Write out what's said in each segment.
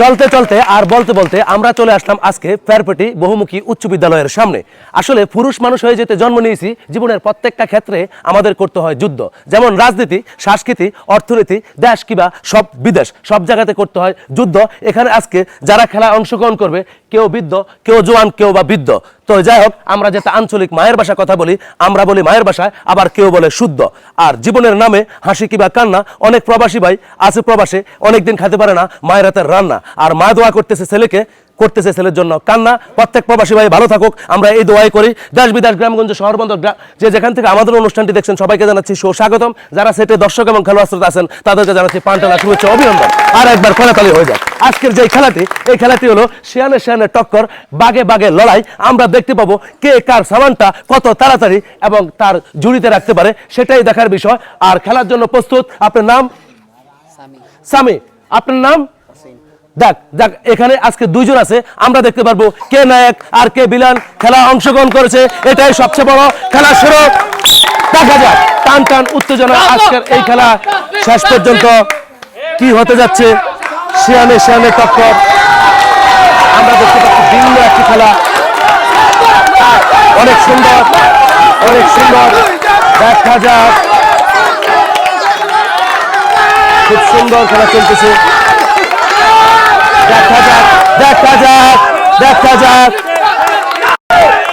চলতে চলতে আর বলতে বলতে আমরা চলে আসলাম আজকে ফেরপেটি বহুমুখী উচ্চ বিদ্যালয়ের সামনে। আসলে পুরুষ মানুষ হয়ে যেতে জন্ম নিয়েছি, জীবনের প্রত্যেকটা ক্ষেত্রে আমাদের করতে হয় যুদ্ধ। যেমন রাজনীতি, সংস্কৃতি, অর্থনীতি, দেশ কিবা সব বিদেশ, সব জায়গাতে করতে হয় যুদ্ধ। এখানে আজকে যারা খেলায় অংশগ্রহণ করবে, কেউ বৃদ্ধ, কেউ জোয়ান, কেউ বা বৃদ্ধ। তো যাই হোক আমরা যেটা আঞ্চলিক মায়ের ভাষা কথা বলি, আমরা বলি মায়ের ভাষায়, আবার কেউ বলে শুদ্ধ। আর জীবনের নামে হাসি কিবা কান্না, অনেক প্রবাসী ভাই আছে প্রবাসে, অনেকদিন খেতে পারে না, মায়ের হাতের রান্না। আর মা দোয়া করতেছে ছেলেকে করতেছে ছেলের জন্য। কান্না প্রত্যেক প্রবাসী ভাই ভালো থাকুক আমরা এই দোয়াই করি। দেশ বিদেশ গ্রামগঞ্জ শহর বন্দর যে যেখান থেকে আমাদের অনুষ্ঠানটি দেখছেন সবাইকে জানাচ্ছি সুস্বাগতম। যারা সেটে দর্শক এবং খেলোয়াড় আছেন তাদেরকে জানাচ্ছি পান্টালা শুভেচ্ছা অভিনন্দন। আর একবার কলাতালি হয়ে যায় আজকের যে খেলাটি এই খেলাটি হলো শিয়ানে শিয়ানে টক্কর বাগে বাগে লড়াই। আমরা দেখতে পাবো কে কার সামানটা কত তাড়াতাড়ি এবং তার জুড়িতে রাখতে পারে সেটাই দেখার বিষয়। আর খেলার জন্য প্রস্তুত আপনার নাম? সামি আপনার নাম? দেখ দেখ এখানে আজকে দুইজন আছে আমরা দেখতে পারব কে নায়ক আর কে বিলান খেলা অংশগ্রহণ করেছে এটাই সবচেয়ে বড় খেলা শুরু। দেখা যাক টান টান উত্তেজনা আজকের এই খেলা শেষ পর্যন্ত কি হতে যাচ্ছে? শিয়ানে শিয়ানে টক্কর। আমরা দেখতে পাচ্ছি ভিন্ন একটি খেলা। অনেক সুন্দর অনেক সুন্দর। দেখা যাক। খুব সুন্দর খেলা চলতেছে। দেখা যাক দেখা যাক দেখা যাক।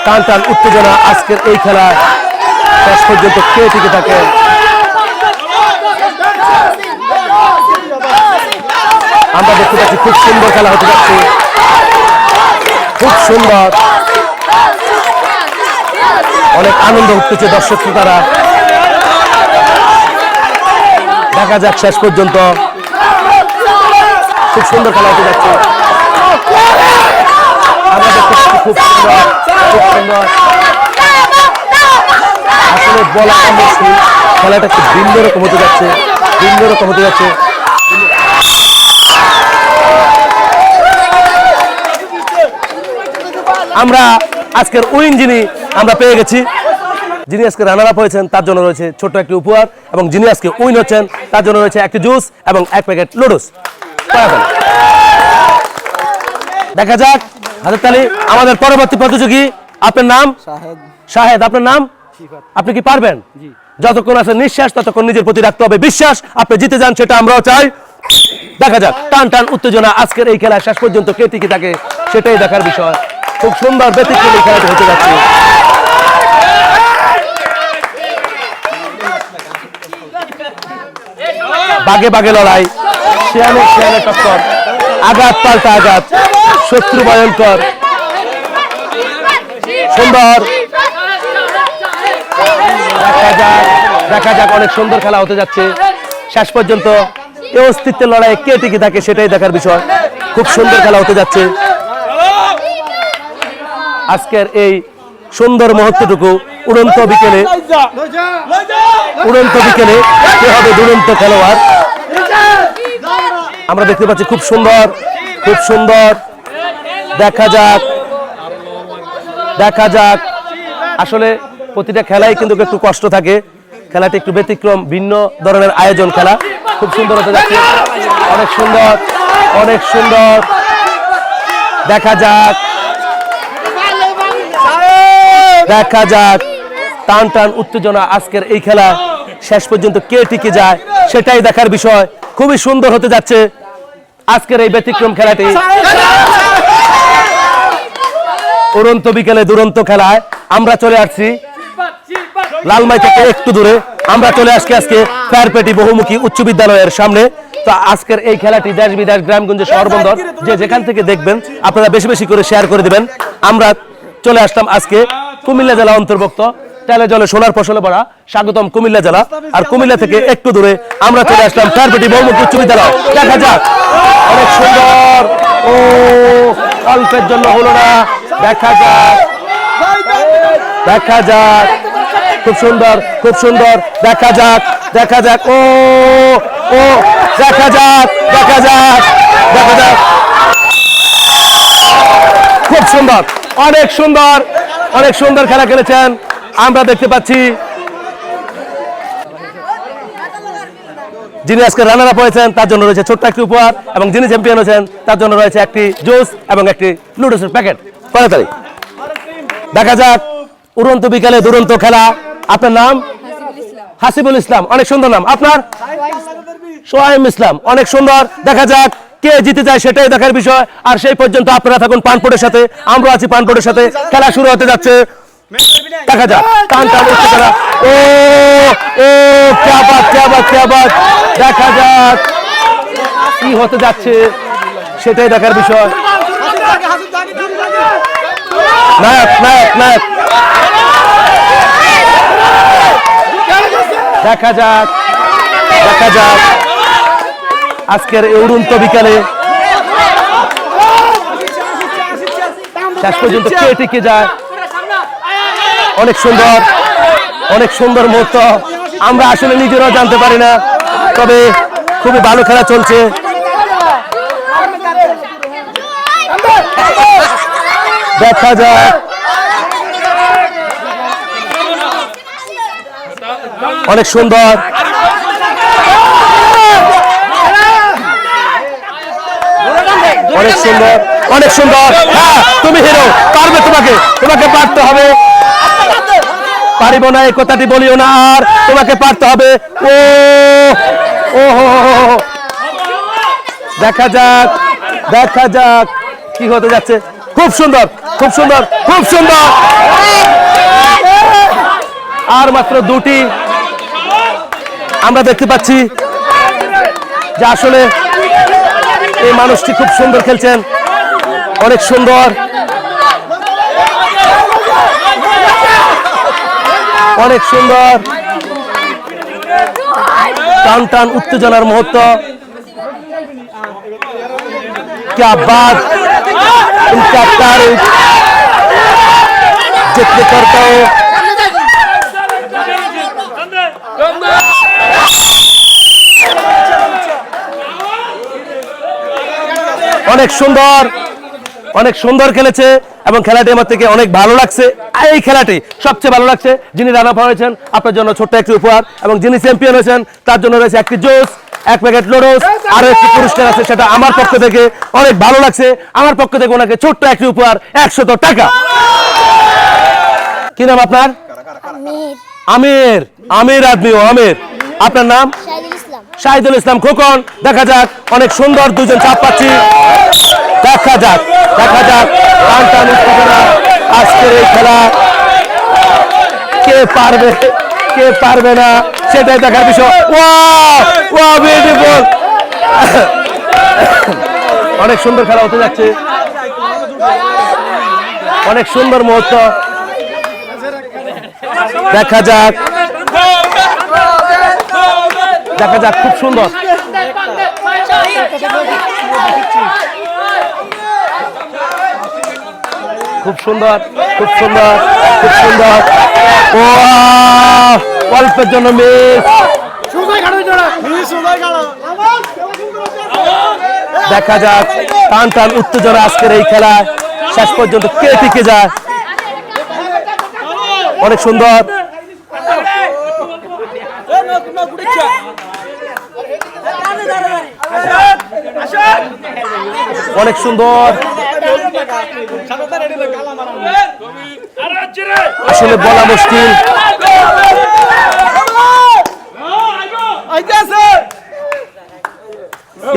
টান টান উত্তেজনা আজকের এই খেলা শেষ পর্যন্ত কে টিকে থাকে? আমরা দেখতে পাচ্ছি খুব সুন্দর খেলা হতে যাচ্ছে। খুব সুন্দর। অনেক আনন্দ উঠতেছে দর্শক শ্রোতারা। দেখা যাক শেষ পর্যন্ত। খুব সুন্দর খেলা হতে যাচ্ছে। খুব সুন্দর আসলে বলা খেলাটা খুব ভিন্ন হতে যাচ্ছে, ভিন্ন হতে যাচ্ছে। আমরা আজকের উইন যিনি, আমরা পেয়ে গেছি। যিনি আজকে রানার আপ হয়েছেন, তার জন্য রয়েছে ছোট্ট একটি উপহার এবং যিনি আজকে উইন হচ্ছেন, তার জন্য রয়েছে একটি জুস এবং এক প্যাকেট লুডুস দেখা যাক হাতের তালি আমাদের পরবর্তী প্রতিযোগী আপনার নাম? শাহেদ। আপনার নাম? আপনি কি পারবেন? যতক্ষণ আছে নিঃশ্বাস ততক্ষণ নিজের প্রতি রাখতে হবে। বিশ্বাস আপনি জিতে যান সেটা আমরাও চাই। দেখা যাক টান টান উত্তেজনা আজকের এই খেলা শেষ পর্যন্ত কে টিকে থাকে সেটাই দেখার বিষয়। খুব সুন্দর ব্যতিক্রম খেলাটি হতে যাচ্ছে। বাগে বাগে লড়াই। শিয়ানে শিয়ানে টক্কর। আঘাত পাল্টা আঘাত। শত্রু ভয়ঙ্কর। সুন্দর। দেখা যাক দেখা যাক অনেক সুন্দর খেলা হতে যাচ্ছে। শেষ পর্যন্ত এ অস্তিত্বের লড়াইয়ে কে টিকে থাকে সেটাই দেখার বিষয়। খুব সুন্দর খেলা হতে যাচ্ছে। আজকের এই সুন্দর মুহূর্তটুকু উড়ন্ত বিকেলে উড়ন্ত বিকেলে কে হবে দুরন্ত খেলোয়াড়? আমরা দেখতে পাচ্ছি খুব সুন্দর খুব সুন্দর। দেখা যাক দেখা যাক। আসলে প্রতিটা খেলাই কিন্তু একটু কষ্ট থাকে। খেলাটি একটু ব্যতিক্রম, ভিন্ন ধরনের আয়োজন খেলা। খুব সুন্দর হতে যাচ্ছে। অনেক সুন্দর অনেক সুন্দর। দেখা যাক। দেখা যাক। টান টান উত্তেজনা আজকের এই খেলা। শেষ পর্যন্ত কে টিকে যায়, সেটাই দেখার বিষয়। খুবই সুন্দর হতে যাচ্ছে আজকের এই ব্যতিক্রম খেলাটি। উড়ন্ত বিকেলে দুরন্ত খেলায় আমরা চলে আসছি লালমাই থেকে একটু দূরে। আমরা চলে আসছি আজকে ফেরপেটি বহুমুখী উচ্চ বিদ্যালয়ের সামনে। তো আজকের এই খেলাটি দেশ বিদেশ, গ্রামগঞ্জ শহর বন্দর যে যেখান থেকে দেখবেন, আপনারা বেশি বেশি করে শেয়ার করে দিবেন। আমরা চলে আসলাম আজকে কুমিল্লা জেলা অন্তর্ভুক্ত। তেলে জলে সোনার ফসলে ভরা, স্বাগতম কুমিল্লা জেলা। আর কুমিল্লা থেকে একটু দূরে আমরা চলে আসলাম ফেরপেটি বহুমুখী উচ্চ বিদ্যালয় দেখা যাক। অনেক সুন্দর। ও অল্পের জন্য হলো না। দেখা যাক। দেখা যাক। খুব সুন্দর খুব সুন্দর। দেখা যাক দেখা যাক। ও ও, দেখা যাক দেখা যাক দেখা যাক। খুব সুন্দর। অনেক সুন্দর। অনেক সুন্দর খেলা খেলেছেন। আমরা দেখতে পাচ্ছি যিনি আজকে রানার আপ হয়েছেন, তার জন্য রয়েছে ছোট্ট একটি উপহার এবং যিনি চ্যাম্পিয়ন হয়েছেন, তার জন্য রয়েছে একটি জুস এবং একটি লুডোসের প্যাকেট তাড়াতাড়ি। দেখা যাক উড়ন্ত বিকালে দুরন্ত খেলা। আপনার নাম? হাসিবুল ইসলাম। অনেক সুন্দর নাম। আপনার? সোহাইম ইসলাম। অনেক সুন্দর। দেখা যাক কে জিতে যায় সেটাই দেখার বিষয়। আর সেই পর্যন্ত আপনারা থাকুন পানপোর্টের সাথে। আমরা আছি পানপোর্টের সাথে। খেলা শুরু হতে যাচ্ছে। দেখা যাক টান টান খেলা ও ও, ক্যা বাত ক্যা বাত ক্যা বাত। দেখা যাক, কি হতে যাচ্ছে, সেটাই দেখার বিষয়। নায়ক নায়ক নায়ক। দেখা যাক দেখা যাক। আজকের এই উড়ন্ত বিকালে শেষ পর্যন্ত কে টিকে যায়? অনেক সুন্দর অনেক সুন্দর মুহূর্ত। আমরা আসলে নিজেরাও জানতে পারি না, তবে খুবই ভালো খেলা চলছে। দেখা যাক। অনেক সুন্দর। অনেক সুন্দর অনেক সুন্দর। হ্যাঁ তুমি হিরো, পারবে তোমাকে তোমাকে পারতে হবে। পারিব না, এই কথাটি বলিও না, আর তোমাকে পারতে হবে। ও ও। দেখা যাক দেখা যাক কি হতে যাচ্ছে। খুব সুন্দর খুব সুন্দর খুব সুন্দর। আর মাত্র দুটি। আমরা দেখতে পাচ্ছি যে আসলে এই মানুষটি খুব সুন্দর খেলছেন। অনেক সুন্দর। অনেক সুন্দর টান টান উত্তেজনার মুহূর্ত क्या बात इनका तारीफ जितने करता हूँ অনেক সুন্দর অনেক সুন্দর খেলেছে এবং খেলাটি আমার থেকে অনেক ভালো লাগছে। এই খেলাটি সবচেয়ে ভালো লাগছে যিনি রান আপ হয়েছেন আপনার জন্য ছোট্ট একটি উপহার এবং যিনি চ্যাম্পিয়ন হয়েছেন তার জন্য রয়েছে একটি জুস এক প্যাকেট লোডোস আর একটি পুরস্কার আছে সেটা আমার পক্ষ থেকে অনেক ভালো লাগছে। আমার পক্ষ থেকে ওনাকে ছোট্ট একটি উপহার একশত টাকা। কি নাম আপনার? আমির। আমির আমির আদমিও আমির। আপনার নাম? শাহিদুল ইসলাম। খোকন। দেখা যাক অনেক সুন্দর দুজন চাপ পাচ্ছি। দেখা যাক দেখা যাক। টান টান খেলা কে পারবে কে পারবে না, সেটাই দেখার বিষয়। ওয়া অনেক সুন্দর খেলা হতে যাচ্ছে। অনেক সুন্দর মুহূর্ত। দেখা যাক। দেখা যাক, খুব সুন্দর। খুব সুন্দর খুব সুন্দর খুব সুন্দর। ও অল্পের জন্য মিস দেখা যাক, টান টান উত্তেজনা আজকের এই খেলা শেষ পর্যন্ত কে টিকে যায়? অনেক সুন্দর। অনেক সুন্দর। আসলে বলা মুশকিল।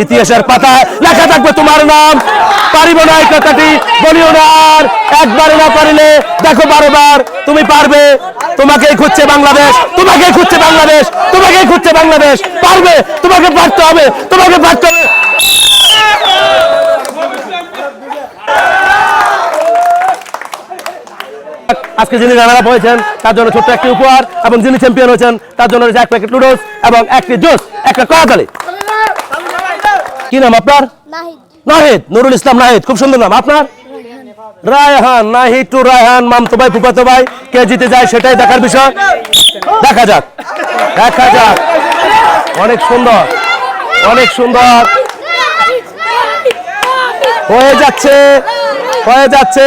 ইতিহাসের পাতায় লেখা থাকবে তোমার নাম। পারিব না এই কথাটি, বলিও না আর। একবারে না পারিলে, দেখো বারবার, তুমি পারবে। তোমাকেই খুঁজছে বাংলাদেশ তোমাকেই খুঁজছে বাংলাদেশ তোমাকেই খুঁজছে বাংলাদেশ। পারবে, তোমাকে পারতে হবে, তোমাকে পারতে হবে। আজকে যিনি রানার আপ হয়েছেন তার জন্য ছোট্ট একটি উপহার এবং যিনি চ্যাম্পিয়ন হয়েছেন তার জন্য রয়েছে এক প্যাকেট নুডলস এবং একটি জুস একটা কড়াতালি কি নাম আপনার? নাহিদ। নাহিদ নুরুল ইসলাম নাহিদ খুব সুন্দর নাম। আপনার? রায়হান নাহিদ টু রায়হান মামতো ভাই ফুফাতো ভাই কে জিতে যায় সেটাই দেখার বিষয়। দেখা যাক দেখা যাক। অনেক সুন্দর অনেক সুন্দর। হয়ে যাচ্ছে হয়ে যাচ্ছে।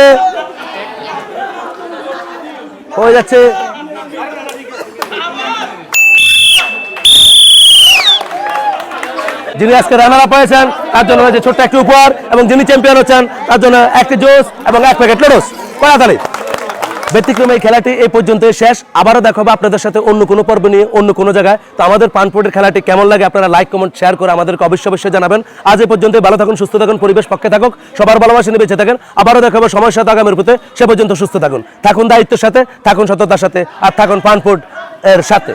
হয়ে যাচ্ছে। যিনি আজকে রানার আপ হয়েছেন, তার জন্য হয়েছে ছোট্ট একটি উপহার এবং যিনি চ্যাম্পিয়ন হচ্ছেন, তার জন্য একটি জোস এবং এক প্যাকেট লোডোস কড়াতালি ব্যতিক্রমে খেলাটি এই পর্যন্ত শেষ। আবারও দেখাবো আপনাদের সাথে অন্য কোনো পর্ব নিয়ে, অন্য কোনো জায়গায়। তো আমাদের পানপোর্টের খেলাটি কেমন লাগে আপনারা লাইক, কমেন্ট, শেয়ার করে আমাদেরকে অবশ্যই অবশ্যই জানাবেন। আজ এ পর্যন্ত ভালো থাকুন, সুস্থ থাকুন, পরিবেশ পক্ষে থাকুক। সবার ভালোবাসা নিয়ে বেঁচে থাকেন। আবারও দেখাবো সময়ের সাথে আগামীর প্রতি সে পর্যন্ত সুস্থ থাকুন। থাকুন দায়িত্বের সাথে, থাকুন সততার সাথে, আর থাকুন পানপোর্ট এর সাথে।